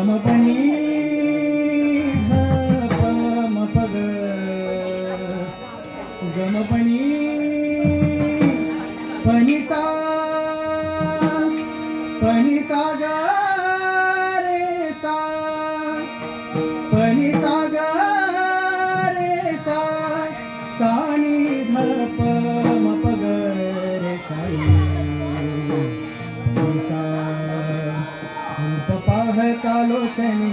गमपनी पनिसा ग रे सा पनिसा ग रे सा सानी धप पाहता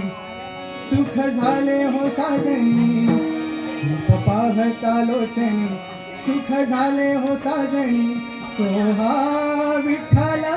सुख झाले हो साजनी पाहता लोचनी सुख झाले हो साजनी तो हा विठ्ठला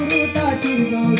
মাতৃতা চিন্তা